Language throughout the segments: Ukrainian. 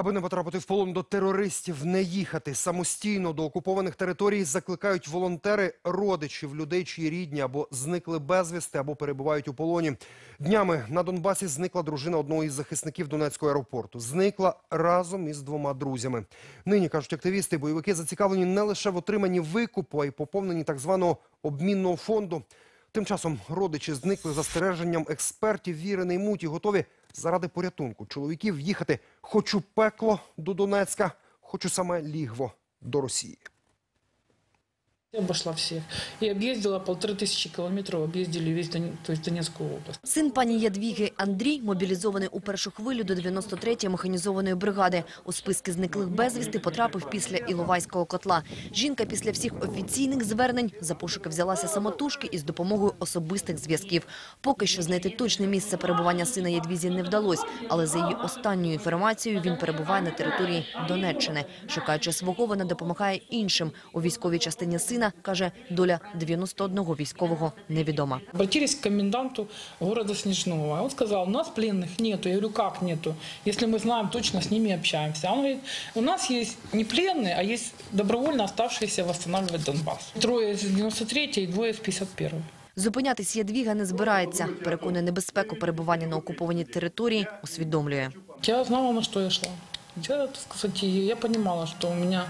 Аби не потрапити в полон до терористів, не їхати самостійно до окупованих територій, закликають волонтери родичів людей, чиї рідні або зникли безвісти, або перебувають у полоні. Днями на Донбасі зникла дружина одного із захисників Донецького аеропорту. Зникла разом із двома друзями. Нині кажуть активісти, бойовики зацікавлені не лише в отриманні викупу, а й поповненні так званого обмінного фонду. Тим часом родичі зникли застереженням експертів віри не і готові заради порятунку чоловіків їхати хоч у пекло до Донецька, хоч у саме лігво до Росії. Я обошла всех. И объездила полторы тысячи километров, объездили весь Дон... то есть Донецкую область. Син пані Ядвіги Андрій мобілізований у першу хвилю до 93-ї механізованої бригади. У списки зниклих безвісти потрапив після Іловайського котла. Жінка після всіх офіційних звернень за пошуки взялася самотужки із допомогою особистих зв'язків. Поки що знайти точне місце перебування сина Ядвізі не вдалося, але за її останньою інформацією він перебуває на території Донеччини. Шукаючи свого, вона допомагає іншим. У військовій частині сина, каже, доля 91 військового невідома. Обратились к коменданту города Снежного. А Он сказал, у нас пленных нету. Я говорю, как нету? Если мы знаем, точно с ними общаемся. А Он говорит, у нас есть не пленные, а есть добровольно оставшиеся восстанавливать Донбасс. Трое из 93 и двое из 51 Зупинятись Ядвіга не збирається. Переконує небезпеку перебування на окупованій території, усвідомлює. Я знала, на что я шла. Я, так сказать, я понимала, что у меня,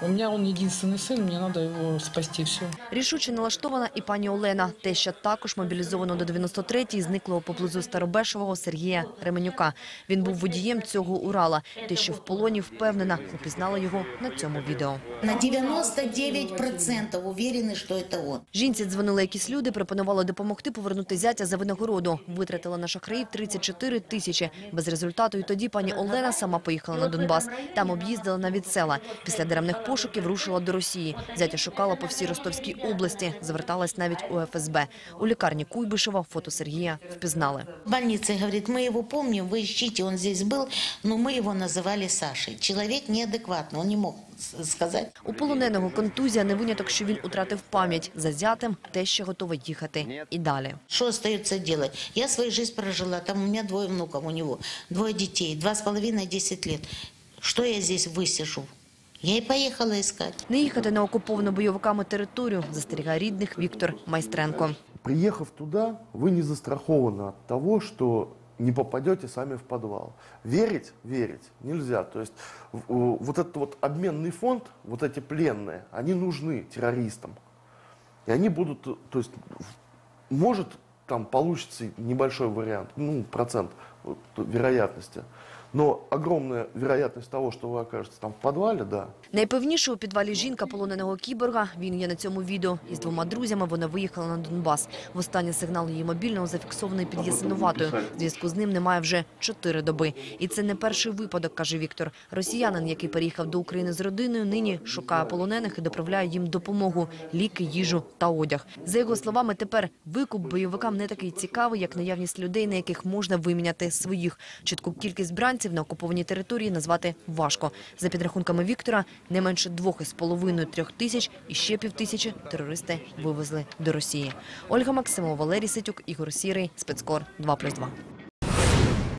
у меня он единственный сын, мне надо его спасти, все. Рішуче налаштована і пані Олена. Теща також мобілізовано до 93-ї зниклого поблизу Старобешового Сергія Ременюка. Він був водієм цього Урала. Теща в полоні впевнена, упізнала його на цьому відео. На 99% уверены, что это он. Жінці дзвонили якісь люди, пропонували допомогти повернути зятя за винагороду. Витратила на шахраїв 34 тисячі. Без результату і тоді пані Олена сама поїхала на Донбас. Там об'їздила навіть села. Після даремних пошуків рушила до Росії. Зятя шукала по всій Ростовській області. Зверталась навіть у ФСБ. У лікарні Куйбишева фото Сергія впізнали. В больнице говорит, мы его помним, вы ищите, он здесь был, но мы его называли Сашей. Человек неадекватный, он не мог с- сказать. У полоненого контузія не виняток, що він утратив пам'ять. За зятем те, що готова їхати. І далі. Что остается делать? Я свою жизнь прожила, там у меня двое внуков, у него двое детей, два с половиной, десять лет. Что я здесь высижу? Я и поехала искать. Не їхати на окуповану бойовиками територію, застерігає рідних Віктор Майстренко. Приехав туда, вы не застрахованы от того, что не попадете сами в подвал. Верить? Верить нельзя. То есть в- э, вот этот вот обменный фонд, вот эти пленные, они нужны террористам. И они будут, э, то есть, в- может там получится небольшой вариант, ну, процент вот, вероятности. Но огромная вероятность того, что вы окажетесь там в подвале, да, Найпевніше у підвалі жінка полоненого кіборга. Він є на цьому відео. Із двома друзями вона виїхала на Донбас. Востаннє сигнал її мобільного зафіксований під Ясиноватою. Зв'язку з ним немає вже чотири доби. І це не перший випадок, каже Віктор. Росіянин, який переїхав до України з родиною, нині шукає полонених і доправляє їм допомогу – ліки, їжу та одяг. За його словами, тепер викуп бойовикам не такий цікавий, як наявність людей, на яких можна виміняти своїх. Чітку кількість бранців на окупованій території назвати важко. За підрахунками Віктора, не менше двох із половиною трьох тисяч і ще півтисячі терористи вивезли до Росії. Ольга Максимова, Валерій Ситюк, Ігор Сірий, Спецкор 2+,2.